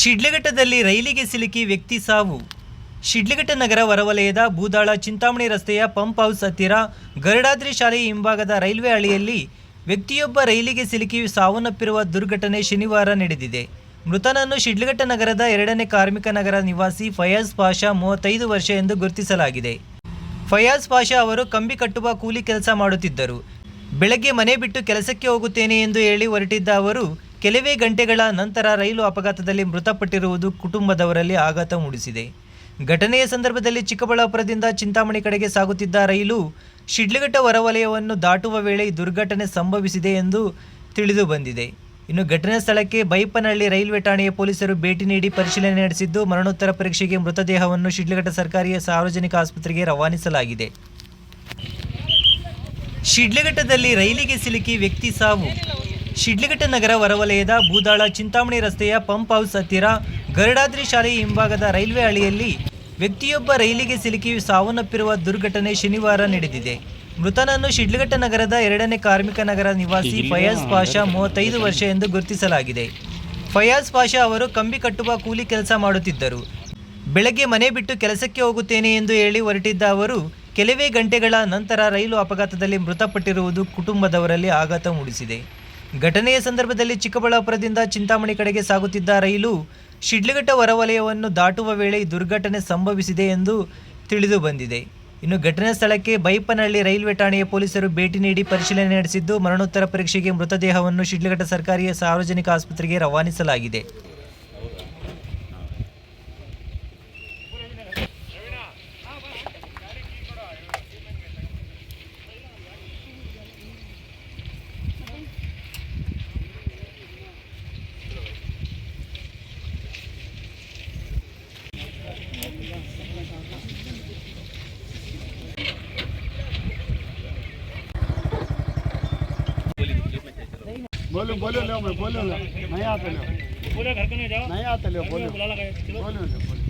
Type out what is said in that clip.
ಶಿಡ್ಲಘಟ್ಟದಲ್ಲಿ ರೈಲಿಗೆ ಸಿಲುಕಿ ವ್ಯಕ್ತಿ ಸಾವು. ಶಿಡ್ಲಘಟ್ಟ ನಗರ ಹೊರವಲಯದ ಬೂದಾಳ ಚಿಂತಾಮಣಿ ರಸ್ತೆಯ ಪಂಪ್ ಹೌಸ್ ಹತ್ತಿರ ಗರುಡಾದ್ರಿ ಶಾಲೆಯ ಹಿಂಭಾಗದ ರೈಲ್ವೆ ಹಳಿಯಲ್ಲಿ ವ್ಯಕ್ತಿಯೊಬ್ಬ ರೈಲಿಗೆ ಸಿಲುಕಿ ಸಾವನ್ನಪ್ಪಿರುವ ದುರ್ಘಟನೆ ಶನಿವಾರ ನಡೆದಿದೆ. ಮೃತನನ್ನು ಶಿಡ್ಲಘಟ್ಟ ನಗರದ ಎರಡನೇ ಕಾರ್ಮಿಕ ನಗರ ನಿವಾಸಿ ಫಯಾಜ್ ಪಾಷಾ ಮೂವತ್ತೈದು ವರ್ಷ ಎಂದು ಗುರುತಿಸಲಾಗಿದೆ. ಫಯಾಜ್ ಪಾಷಾ ಅವರು ಕಂಬಿ ಕಟ್ಟುವ ಕೂಲಿ ಕೆಲಸ ಮಾಡುತ್ತಿದ್ದರು. ಬೆಳಗ್ಗೆ ಮನೆ ಬಿಟ್ಟು ಕೆಲಸಕ್ಕೆ ಹೋಗುತ್ತೇನೆ ಎಂದು ಹೇಳಿ ಹೊರಟಿದ್ದ ಅವರು ಕೆಲವೇ ಗಂಟೆಗಳ ನಂತರ ರೈಲು ಅಪಘಾತದಲ್ಲಿ ಮೃತಪಟ್ಟಿರುವುದು ಕುಟುಂಬದವರಲ್ಲಿ ಆಘಾತ ಮೂಡಿಸಿದೆ. ಘಟನೆಯ ಸಂದರ್ಭದಲ್ಲಿ ಚಿಕ್ಕಬಳ್ಳಾಪುರದಿಂದ ಚಿಂತಾಮಣಿ ಕಡೆಗೆ ಸಾಗುತ್ತಿದ್ದ ರೈಲು ಶಿಡ್ಲಘಟ್ಟ ಹೊರವಲಯವನ್ನು ದಾಟುವ ವೇಳೆ ದುರ್ಘಟನೆ ಸಂಭವಿಸಿದೆ ಎಂದು ತಿಳಿದು ಬಂದಿದೆ. ಇನ್ನು ಘಟನಾ ಸ್ಥಳಕ್ಕೆ ಬೈಪನಹಳ್ಳಿ ರೈಲ್ವೆ ಠಾಣೆಯ ಪೊಲೀಸರು ಭೇಟಿ ನೀಡಿ ಪರಿಶೀಲನೆ ನಡೆಸಿದ್ದು, ಮರಣೋತ್ತರ ಪರೀಕ್ಷೆಗೆ ಮೃತದೇಹವನ್ನು ಶಿಡ್ಲಘಟ್ಟ ಸರ್ಕಾರಿ ಸಾರ್ವಜನಿಕ ಆಸ್ಪತ್ರೆಗೆ ರವಾನಿಸಲಾಗಿದೆ. ಶಿಡ್ಲಘಟ್ಟದಲ್ಲಿ ರೈಲಿಗೆ ಸಿಲುಕಿ ವ್ಯಕ್ತಿ ಸಾವು. ಶಿಡ್ಲಘಟ್ಟ ನಗರ ಹೊರವಲಯದ ಭೂದಾಳ ಚಿಂತಾಮಣಿ ರಸ್ತೆಯ ಪಂಪ್ ಹೌಸ್ ಹತ್ತಿರ ಗರುಡಾದ್ರಿ ಶಾಲೆಯ ಹಿಂಭಾಗದ ರೈಲ್ವೆ ಹಳಿಯಲ್ಲಿ ವ್ಯಕ್ತಿಯೊಬ್ಬ ರೈಲಿಗೆ ಸಿಲುಕಿ ಸಾವನ್ನಪ್ಪಿರುವ ದುರ್ಘಟನೆ ಶನಿವಾರ ನಡೆದಿದೆ. ಮೃತನನ್ನು ಶಿಡ್ಲಘಟ್ಟ ನಗರದ ಎರಡನೇ ಕಾರ್ಮಿಕ ನಗರ ನಿವಾಸಿ ಫಯಾಜ್ ಪಾಷಾ ಮೂವತ್ತೈದು ವರ್ಷ ಎಂದು ಗುರುತಿಸಲಾಗಿದೆ. ಫಯಾಜ್ ಪಾಷಾ ಅವರು ಕಂಬಿ ಕಟ್ಟುವ ಕೂಲಿ ಕೆಲಸ ಮಾಡುತ್ತಿದ್ದರು. ಬೆಳಗ್ಗೆ ಮನೆ ಬಿಟ್ಟು ಕೆಲಸಕ್ಕೆ ಹೋಗುತ್ತೇನೆ ಎಂದು ಹೇಳಿ ಹೊರಟಿದ್ದ ಅವರು ಕೆಲವೇ ಗಂಟೆಗಳ ನಂತರ ರೈಲು ಅಪಘಾತದಲ್ಲಿ ಮೃತಪಟ್ಟಿರುವುದು ಕುಟುಂಬದವರಲ್ಲಿ ಆಘಾತ ಮೂಡಿಸಿದೆ. ಘಟನೆಯ ಸಂದರ್ಭದಲ್ಲಿ ಚಿಕ್ಕಬಳ್ಳಾಪುರದಿಂದ ಚಿಂತಾಮಣಿ ಕಡೆಗೆ ಸಾಗುತ್ತಿದ್ದ ರೈಲು ಶಿಡ್ಲಘಟ್ಟ ಹೊರವಲಯವನ್ನು ದಾಟುವ ವೇಳೆ ದುರ್ಘಟನೆ ಸಂಭವಿಸಿದೆ ಎಂದು ತಿಳಿದು ಬಂದಿದೆ. ಇನ್ನು ಘಟನಾ ಸ್ಥಳಕ್ಕೆ ಬೈಪನಹಳ್ಳಿ ರೈಲ್ವೆ ಠಾಣೆಯ ಪೊಲೀಸರು ಭೇಟಿ ನೀಡಿ ಪರಿಶೀಲನೆ ನಡೆಸಿದ್ದು, ಮರಣೋತ್ತರ ಪರೀಕ್ಷೆಗೆ ಮೃತದೇಹವನ್ನು ಶಿಡ್ಲಘಟ್ಟ ಸರ್ಕಾರಿ ಸಾರ್ವಜನಿಕ ಆಸ್ಪತ್ರೆಗೆ ರವಾನಿಸಲಾಗಿದೆ. बोलो बोलो लो मैं बोलो। लो नहीं आते लो पूरे घर को नहीं जाओ। नहीं आते लो बोलो। बोलो बोलो। लो